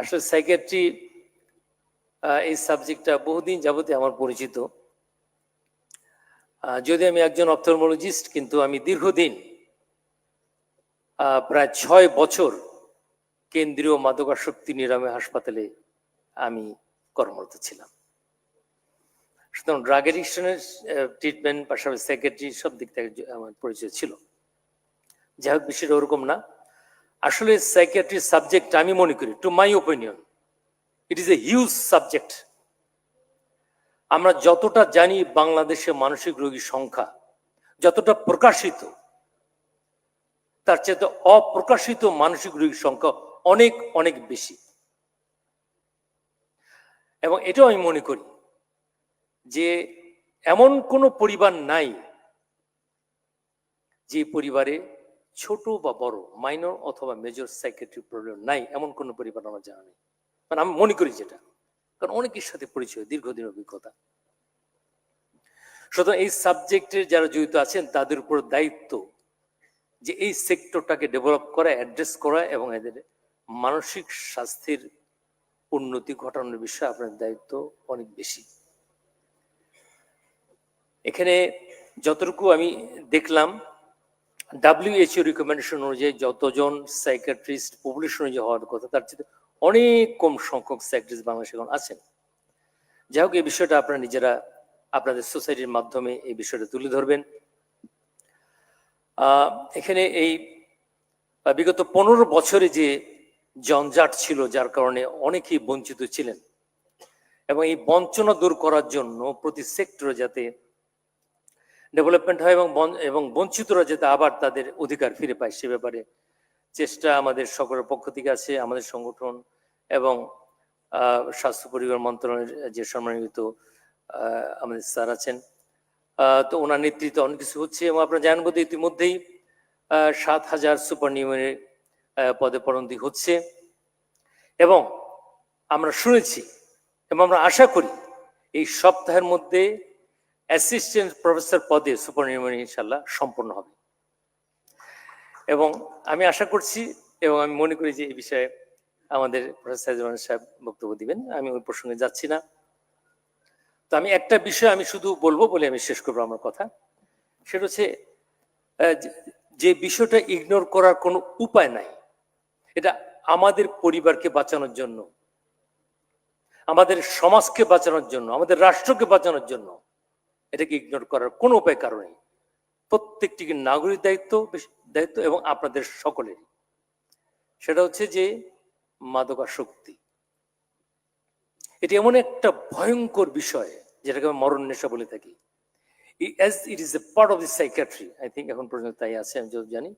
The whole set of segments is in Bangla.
আসলে সাইকেট্রি এই সাবজেক্টটা বহুদিন যাবতে আমার পরিচিত। যদি আমি একজন অপথলমোলজিস্ট কিন্তু আমি দীর্ঘদিন প্রায় ছয় বছর কেন্দ্রীয় মাদকাসক্তি নিরাময় হাসপাতালে আমি কর্মরত ছিলাম। সুতরাং ড্রাগ এডিকশনের ট্রিটমেন্ট পাশাপাশি সেক্রেটারি সব দিক থেকে আমার পরিচয় ছিল। যাই হোক, বিষয়টা ওরকম না। আসলে সাইকিয়াট্রি সাবজেক্ট আমি মনে করি to my opinion it is a huge subject আমরা যতটা জানি বাংলাদেশে মানসিক রোগীর সংখ্যা, যতটা প্রকাশিত, তার চেয়ে অপ্রকাশিত মানসিক রোগীর সংখ্যা অনেক অনেক বেশি। এবং এটাও আমি মনে করি যে এমন কোনো পরিবার নাই যে পরিবারে ছোট বা বড় মাইনর অথবা মেজর সাইকেট্রি প্রবলেম নাই, এমন কোনো পরিবার আমার জানা নেই। মানে আমি মনে করি যেটা, কারণ অনেকের সাথে পরিচয় দীর্ঘদিন অভিজ্ঞতা। সুতরাং এই সাবজেক্টের যারা জড়িত আছেন, তাদের উপর দায়িত্ব যে এই সেক্টরটাকে ডেভেলপ করা অ্যাড্রেস করা এবং এদের মানসিক স্বাস্থ্যের উন্নতি ঘটানোর বিষয়ে আপনার দায়িত্ব অনেক বেশি। এখানে যতটুকু আমি দেখলাম ডাব্লিউএইচও রিকমেন্ডেশন অনুযায়ী যতজন সাইকাট্রিস্ট পপুলেশন অনুযায়ী হওয়ার কথা, তার চেয়ে অনেক কম সংখ্যক সাইকাট্রিস্ট বাংলাদেশে এখন আছেন। যাই হোক, এই বিষয়টা আপনারা নিজেরা আপনাদের সোসাইটির মাধ্যমে এই বিষয়টা তুলে ধরবেন। এখানে এই বিগত পনেরো বছরে যে জঞ্জাট ছিল, যার কারণে অনেকেই বঞ্চিত ছিলেন। এবং এই বঞ্চনা দূর করার জন্য প্রতি সেক্টরে যাতে ডেভেলপমেন্ট হয় এবং এবং বঞ্চিতরা যাতে আবার তাদের অধিকার ফিরে পায় সে ব্যাপারে চেষ্টা আমাদের সকলের পক্ষ থেকে আছে, আমাদের সংগঠন এবং স্বাস্থ্য পরিবার মন্ত্রণালয়ের যে সম্মানিত আমাদের স্যার আছেন। তো ওনার নেতৃত্বে অনেক কিছু হচ্ছে এবং আপনারা জানেন বোধহয় ইতিমধ্যেই সাত হাজার সুপার নিউমের পদে পদোন্নতি হচ্ছে এবং আমরা শুনেছি এবং আমরা আশা করি এই সপ্তাহের মধ্যে অ্যাসিস্ট্যান্ট প্রফেসর পদে সুপার নিউমেরি ইনশাল্লাহ সম্পন্ন হবে। এবং আমি আশা করছি এবং আমি মনে করি যে এই বিষয়ে আমাদের প্রফেসর সাহেব বক্তব্য দিবেন। আমি ওই প্রসঙ্গে যাচ্ছি না। তো আমি একটা বিষয় আমি শুধু বলব বলে আমি শেষ করব আমার কথা। সেটা হচ্ছে যে বিষয়টা ইগনোর করার কোনো উপায় নাই। এটা আমাদের পরিবারকে বাঁচানোর জন্য, আমাদের সমাজকে বাঁচানোর জন্য, আমাদের রাষ্ট্রকে বাঁচানোর জন্য। এটাকে ইগনোর করার কোনো উপায় কারণে প্রত্যেকটি নাগরিক দায়িত্ব দায়িত্ব এবং আপনাদের সকলের সেটা হচ্ছে যে মাদকাসক্তি। এটি এমন একটা ভয়ঙ্কর বিষয়, যেটাকে আমি মরণ নেশা বলে থাকি। It is a part of the psychiatry I think এখন পর্যন্ত তাই আছে, আমি যদি জানি।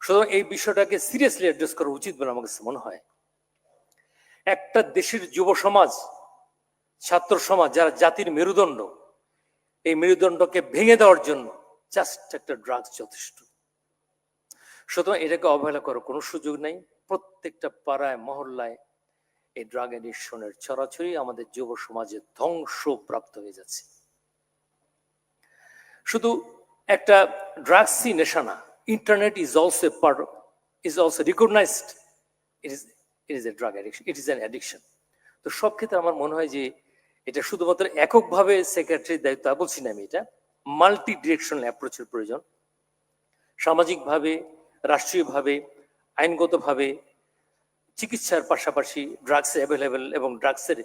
সুতরাং এই বিষয়টাকে সিরিয়াসলি অ্যাড্রেস করা উচিত বলে আমার কাছে মনে হয়। একটা দেশের যুব সমাজ, ছাত্র সমাজ, যারা জাতির মেরুদণ্ড এই মেরুদণ্ডকে ভেঙে দেওয়ার জন্য জাস্ট একটা ড্রাগস যথেষ্ট। সুতরাং এটাকে অবহেলা করার কোনো সুযোগ নেই। প্রত্যেকটা পাড়ায়, মহল্লায় এই ড্রাগ এডিকশনের ছড়াছড়ি আমাদের যুব সমাজে ধ্বংস প্রাপ্ত হয়ে যাচ্ছে। শুধু একটা ড্রাগসই নেশা না internet is also part is also recognized it is it is a drug addiction it is an addiction তো সব ক্ষেত্রে আমার মনে হয় যে এটা শুধুমাত্র এককভাবে সেক্রেটারির দায়িত্ব বলছি না আমি এটা মাল্টি ডিরেকশনাল অ্যাপ্রোচের প্রয়োজন। সামাজিকভাবে, রাষ্ট্রীয়ভাবে, আইনগতভাবে, চিকিৎসার পাশাপাশি ড্রাগস অ্যাভেলেবেল এবং ড্রাগসের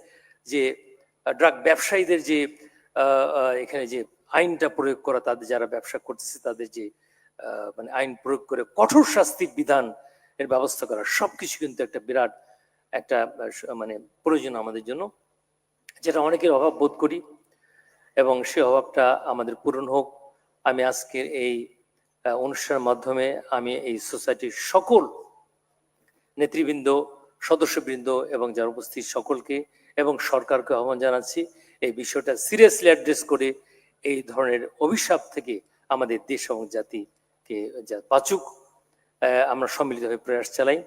যে ড্রাগ ব্যবসায়ীদের যে এখানে যে আইনটা প্রয়োগ করা, তাদের যারা ব্যবসা করতেছে, তাদের যে মানে আইন প্রয়োগ করে কঠোর শাস্তির বিধান এর ব্যবস্থা করা, সবকিছু কিন্তু একটা বিরাট একটা মানে প্রয়োজন আমাদের জন্য। যেটা অনেকের অভাব বোধ করি, এবং সে অভাবটা আমাদের পূরণ হোক। আমি আজকের এই অনুষ্ঠানের মাধ্যমে আমি এই সোসাইটির সকল নেতৃবৃন্দ, সদস্যবৃন্দ এবং যারা উপস্থিত সকলকে এবং সরকারকে আহ্বান জানাচ্ছি, এই বিষয়টা সিরিয়াসলি অ্যাড্রেস করে এই ধরনের অভিশাপ থেকে আমাদের দেশ এবং জাতিকে যা বাঁচুক আমরা সম্মিলিতভাবে প্রয়াস চালাই।